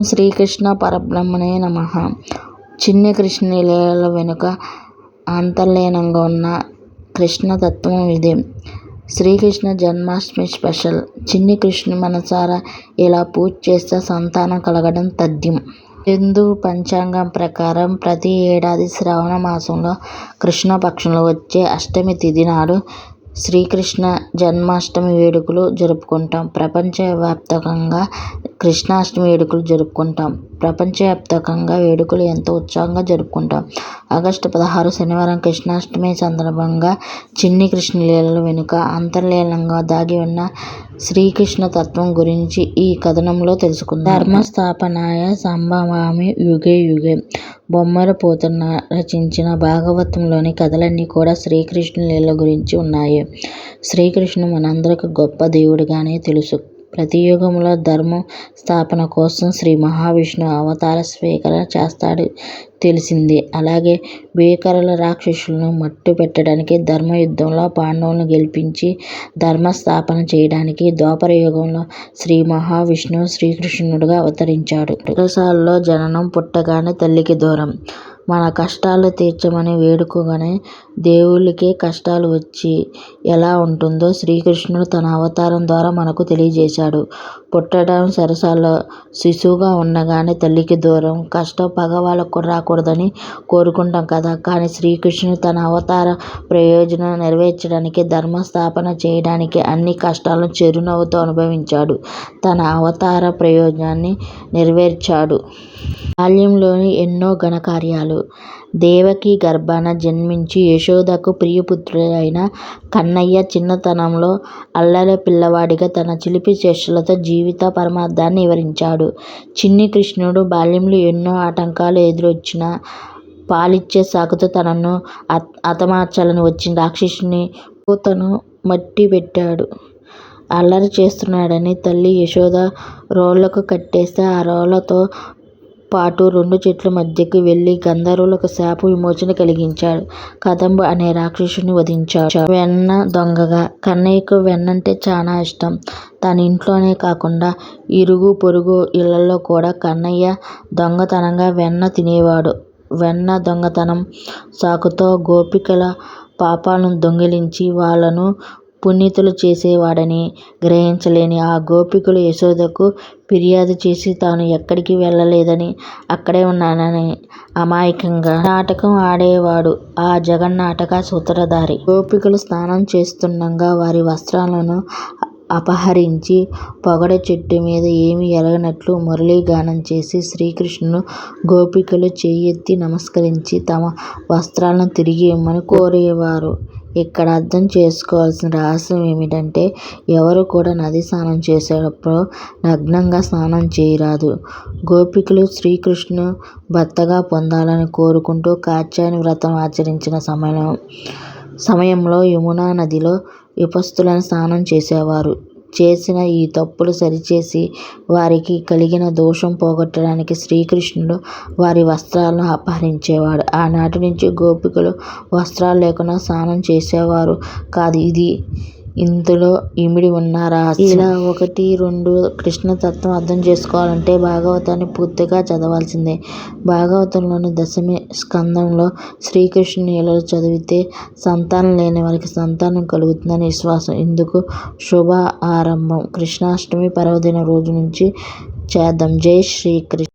శ్రీకృష్ణ పరబ్రహ్మణే నమ చిన్ని కృష్ణుని లీలల వెనుక అంతర్లీనంగా ఉన్న కృష్ణతత్వం ఇదే. శ్రీకృష్ణ జన్మాష్టమి స్పెషల్ చిన్ని కృష్ణ మనసారా ఇలా పూజ చేస్తే సంతానం కలగడం తథ్యం. హిందూ పంచాంగం ప్రకారం ప్రతి ఏడాది శ్రావణ మాసంలో కృష్ణపక్షంలో వచ్చే అష్టమి తిథి నాడు శ్రీకృష్ణ జన్మాష్టమి వేడుకలు జరుపుకుంటాం. ప్రపంచవ్యాప్తంగా కృష్ణాష్టమి వేడుకలు జరుపుకుంటాం. ప్రపంచవ్యాప్తంగా వేడుకలు ఎంతో ఉత్సాహంగా జరుపుకుంటాం. ఆగస్టు పదహారు శనివారం కృష్ణాష్టమి సందర్భంగా చిన్ని కృష్ణుని లీలల వెనుక అంతర్లీనంగా దాగి ఉన్న శ్రీకృష్ణ తత్వం గురించి ఈ కథనంలో తెలుసుకుందాం. ధర్మస్థాపనాయ సంభవామి యుగే యుగే. బొమ్మర పోతన్న రచించిన భాగవతంలోని కథలన్నీ కూడా శ్రీకృష్ణుని గురించి ఉన్నాయి. శ్రీకృష్ణుడు మనందరికి గొప్ప దేవుడిగానే తెలుసు. ప్రతి యుగంలో ధర్మం స్థాపన కోసం శ్రీ మహావిష్ణువు అవతార స్వీకరణ చేస్తాడు తెలిసిందే. అలాగే భీకరుల రాక్షసులను మట్టుపెట్టడానికి ధర్మయుద్ధంలో పాండవులను గెలిపించి ధర్మ స్థాపన చేయడానికి ద్వాపర యుగంలో శ్రీ మహావిష్ణువు శ్రీకృష్ణుడుగా అవతరించాడు. చెరసాలలో జననం పుట్టగానే తల్లికి దూరం. మన కష్టాలు తీర్చమని వేడుకోగానే దేవుడికే కష్టాలు వచ్చి ఎలా ఉంటుందో శ్రీకృష్ణుడు తన అవతారం ద్వారా మనకు తెలియజేశాడు. పుట్టడం చెరసాలలో శిశువుగా ఉండగానే తల్లికి దూరం. కష్టం పగవాళ్ళకు రాకూడదని కోరుకుంటాం కదా. కానీ శ్రీకృష్ణుడు తన అవతార ప్రయోజనం నెరవేర్చడానికి ధర్మస్థాపన చేయడానికి అన్ని కష్టాలను చిరునవ్వుతో అనుభవించాడు. తన అవతార ప్రయోజనాన్ని నెరవేర్చాడు. బాల్యంలోని ఎన్నో ఘనకార్యాలు. దేవకి గర్భాన జన్మించి యశోదకు ప్రియపుత్రుడైన కన్నయ్య చిన్నతనంలో అల్లరి పిల్లవాడిగా తన చిలిపి చేష్టలతో జీవిత పరమార్థాన్ని వివరించాడు. చిన్ని కృష్ణుడు బాల్యంలో ఎన్నో ఆటంకాలు ఎదురొచ్చినా పాలిచ్చే సాకుతో తనను హతమార్చాలని వచ్చిన రాక్షసుని పూతన మట్టిపెట్టాడు. అల్లరి చేస్తున్నాడని తల్లి యశోద రోళ్ళకు కట్టేస్తే ఆ రోళ్ళతో పాటు రెండు చెట్ల మధ్యకు వెళ్ళి గంధర్వులకు శాప విమోచన కలిగించాడు. కదంబ అనే రాక్షసుడిని వధించాడు. వెన్న దొంగగా కన్నయ్యకు వెన్నంటే చాలా ఇష్టం. తన ఇంట్లోనే కాకుండా ఇరుగు పొరుగు ఇళ్ళలో కూడా కన్నయ్య దొంగతనంగా వెన్న తినేవాడు. వెన్న దొంగతనం సాకుతో గోపికల పాపాలను దొంగిలించి వాళ్ళను పునీతులు చేసేవాడని గ్రహించలేని ఆ గోపికలు యశోదకు ఫిర్యాదు చేసి తాను ఎక్కడికి వెళ్ళలేదని అక్కడే ఉన్నానని అమాయకంగా నాటకం ఆడేవాడు ఆ జగన్నాటక సూత్రధారి. గోపికలు స్నానం చేస్తుండగా వారి వస్త్రాలను అపహరించి పొగడ చెట్టు మీద ఏమీ ఎరగనట్లు మురళీగానం చేసి శ్రీకృష్ణుడు గోపికలు చేయెత్తి నమస్కరించి తమ వస్త్రాలను తిరిగి ఇమ్మని కోరేవారు. ఇక్కడ అర్థం చేసుకోవాల్సిన రహస్యం ఏమిటంటే ఎవరు కూడా నదీ స్నానం చేసేటప్పుడు నగ్నంగా స్నానం చేయరాదు. గోపికలు శ్రీకృష్ణుని భర్తగా పొందాలని కోరుకుంటూ కాత్యాయని వ్రతం ఆచరించిన సమయం సమయంలో యమునా నదిలో విపస్తులను స్నానం చేసేవారు. చేసిన ఈ తప్పులు సరిచేసి వారికి కలిగిన దోషం పోగొట్టడానికి శ్రీకృష్ణుడు వారి వస్త్రాలను అపహరించేవాడు. ఆనాటి నుంచి గోపికలు వస్త్రాలు లేకుండా స్నానం చేసేవారు కాదు ఇది ఇందులో ఇమిడి ఉన్న రహస్యం. ఇలా ఒకటి రెండు కృష్ణతత్వం అర్థం చేసుకోవాలంటే భాగవతాన్ని పూర్తిగా చదవాల్సిందే. భాగవతంలోని దశమ స్కందంలో శ్రీకృష్ణుని లీలలు చదివితే సంతానం లేని వారికి సంతానం కలుగుతుందని విశ్వాసం. ఇందుకు శుభ ఆరంభం కృష్ణాష్టమి పర్వదిన రోజు నుంచి చేద్దాం. జై శ్రీకృష్ణ